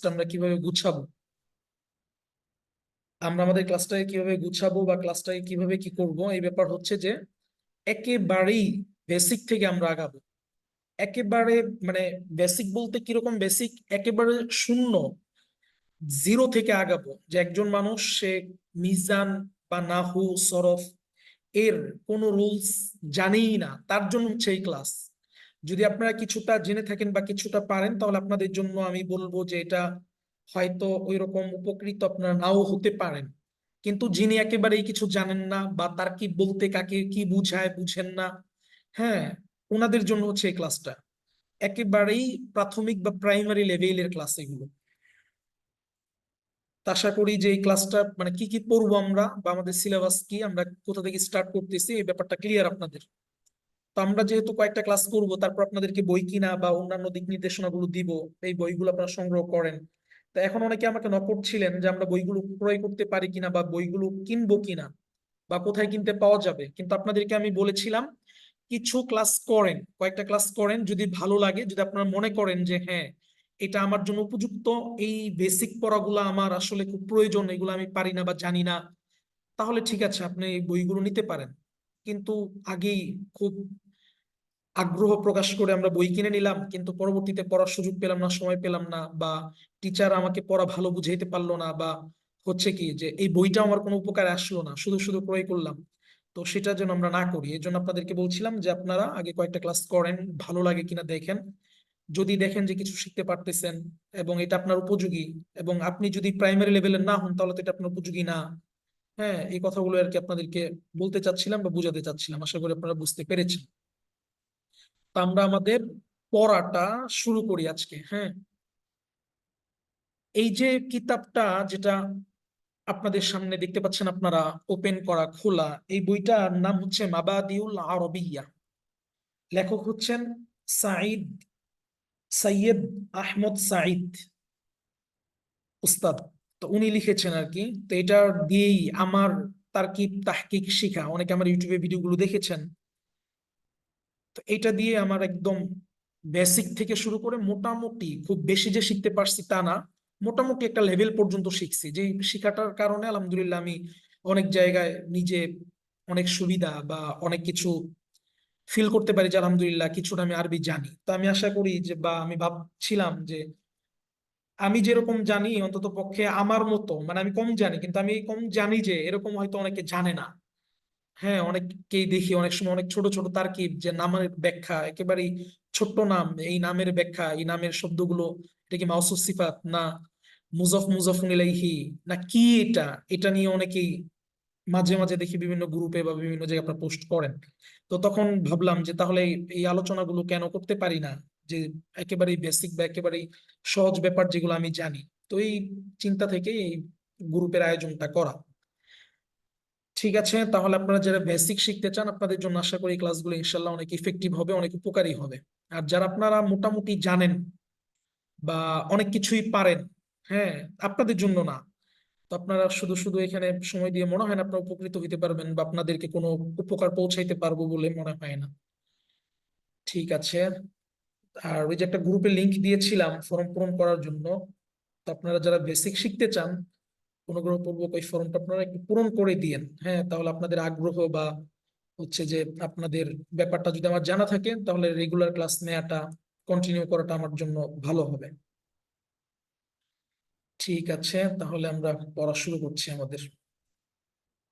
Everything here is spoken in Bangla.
ক্লাসটা আমরা কীভাবে গুছাবো? আমরা আমাদের ক্লাসটাকে কীভাবে গুছাবো বা ক্লাসটাকে কীভাবে কি করব? এই ব্যাপার হচ্ছে যে, একেবারেই বেসিক থেকে আমরা আগাবো। একেবারে মানে বেসিক বলতে কীরকম বেসিক একেবারে শূন্য জিরো থেকে আগাবো। যে একজন মানুষ, সে মিজান বা নাহু, সরফ, এর কোনো রুলস জানেই না। তার জন্য হচ্ছে এই ক্লাস যদি আপনারা কিছুটা জেনে থাকেন বা কিছুটা পারেন, তাহলে আপনাদের জন্য আমি বলব যে এটা হয়তো ওই রকম উপকৃত আপনারা নাও হতে পারেন। কিন্তু যিনি একেবারেই কিছু জানেন না বা তার কি বলতে, কাকে কি বুঝায়, বুঝেন না হ্যাঁ ওনাদের জন্য হচ্ছে এই ক্লাসটা। একেবারেই প্রাথমিক বা প্রাইমারি লেভেলের ক্লাস এগুলো। আশা করি যে এই ক্লাসটা মানে কি কি পড়ব আমরা বা আমাদের সিলেবাস কি আমরা কোথা থেকে স্টার্ট করতেছি, এই ব্যাপারটা ক্লিয়ার আপনাদের। তো আমরা যেহেতু কয়েকটা ক্লাস করব, তারপর আপনাদেরকে বই কিনা বা অন্যান্য দিক নির্দেশনাগুলো দিব, এই বইগুলো আপনারা সংগ্রহ করেন। তা এখন অনেকে আমাকে নক করছিলেন যে আমরা বইগুলো ক্রয় করতে পারি কিনা বা বইগুলো কিনবো কিনা বা কোথায় কিনতে পাওয়া যাবে। কিন্তু আপনাদেরকে আমি বলেছিলাম, কিছু ক্লাস করেন, কয়েকটা ক্লাস করেন যদি ভালো লাগে, যদি আপনারা মনে করেন যে হ্যাঁ এটা আমার জন্য উপযুক্ত, এই বেসিক পড়াগুলো আমার আসলে খুব প্রয়োজন, এগুলো আমি পারি না বা জানি না, তাহলে ঠিক আছে, আপনি এই বইগুলো নিতে পারেন। কিন্তু আগেই খুব আগ্রহ প্রকাশ করে আমরা বই কিনে নিলাম, কিন্তু পরবর্তীতে পড়ার সুযোগ পেলাম না, সময় পেলাম না, বা টিচার আমাকে পড়া ভালো বুঝাইতে পারল না, বা হচ্ছে কি যে এই বইটা আমার কোনো উপকারে আসলো না, শুধু শুধু ক্রয় করলাম। তো সেটা যেন আমরা না করি এই জন্য আপনাদেরকে বলছিলাম যে আপনারা আগে কয়েকটা ক্লাস করেন, ভালো লাগে কিনা দেখেন। যদি দেখেন যে কিছু শিখতে পারতেছেন এবং এটা আপনার উপযোগী এবং আপনি যদি প্রাইমারি লেভেলের না হন, তাহলে তো এটা আপনার উপযোগী না। হ্যাঁ এই কথাগুলো আর কি আপনাদেরকে বলতে চাচ্ছিলাম বা বুঝাতে চাচ্ছিলাম। আশা করি আপনারা বুঝতে পেরেছেন। তা আমরা আমাদের পড়াটা শুরু করি আজকে হ্যাঁ? এই যে কিতাবটা যেটা আপনাদের সামনে দেখতে পাচ্ছেন আপনারা, ওপেন করা খোলা, এই বইটার নাম হচ্ছে মাবাদিউল আরবিয়া। লেখক হচ্ছেন সাঈদ সৈয়দ আহমদ সাঈদ, উস্তাদ। তো উনি লিখেছেন আর কি, তো এটা দিয়েই আমার তারকিব তাহকিক শিখা, অনেকে আমার ইউটিউবে ভিডিওগুলো দেখেছেন। তো এটা দিয়ে আমার একদম বেসিক থেকে শুরু করে মোটামুটি খুব বেশি যে শিখতে পারছি তা না, মোটামুটি একটা লেভেল পর্যন্ত শিখছি। যে শিখাটার কারণে আলহামদুলিল্লাহ আমি অনেক জায়গায় নিজে অনেক সুবিধা বা অনেক কিছু ফিল করতে পারি যে আলহামদুলিল্লাহ কিছুটা আমি আরবি জানি। তো আমি আশা করি যে বা আমি ভাবছিলাম যে আমি যেরকম জানি অন্তত পক্ষে আমার মতো মানে আমি কম জানি, কিন্তু আমি কম জানি যে এরকম হয়তো অনেকে জানে না। হ্যাঁ অনেককেই দেখি, অনেক সময় অনেক ছোট ছোট তারকিব, যে নামের ব্যাখ্যা, একেবারেই ছোট্ট নাম, এই নামের ব্যাখ্যা, এই নামের শব্দগুলো, এটা কি মাউসুফ সিফাত? না। মুজফ মুজফুন ইলাইহি, না কি এটা? এটা নিয়ে অনেকেই মাঝে মাঝে দেখি বিভিন্ন গ্রুপে বা বিভিন্ন জায়গায় আপনারা পোস্ট করেন। তো তখন ভাবলাম যে তাহলে এই আলোচনাগুলো কেন করতে পারি না? যে একেবারেই বেসিক বা একেবারেই সহজ ব্যাপার যেগুলো আমি জানি। তো এই চিন্তা থেকে এই গ্রুপের আয়োজনটা করা। ঠিক আছে, তাহলে আপনারা যারা বেসিক শিখতে চান, আপনাদের জন্য আশা করি ক্লাসগুলো ইনশাল্লাহ অনেক ইফেক্টিভ হবে, অনেক উপকারী হবে। আর যারা আপনারা মোটামুটি জানেন বা অনেক কিছুই পারেন হ্যাঁ আপনাদের জন্য না। তো আপনারা শুধু শুধু এখানে সময় দিয়ে মনে হয় না আপনারা উপকৃত হইতে পারবেন বা আপনাদেরকে কোনো উপকার পৌঁছাইতে পারব বলে মনে হয় না। ঠিক আছে আর ওই যে একটা গ্রুপে লিংক দিয়েছিলাম ফর্ম পূরণ করার জন্য। তো আপনারা যারা বেসিক শিখতে চান অনুগ্রহপূর্বক ওই ফর্মটা আপনারা একটু পূরণ করে দিয়েন। হ্যাঁ তাহলে আপনাদের আগ্রহ বা হচ্ছে যে আপনাদের ব্যাপারটা যদি আমার জানা থাকে, তাহলে রেগুলার ক্লাস নেওয়াটা কন্টিনিউ করাটা আমার জন্য ভালো হবে। ঠিক আছে, তাহলে আমরা পড়া শুরু করছি আমাদের।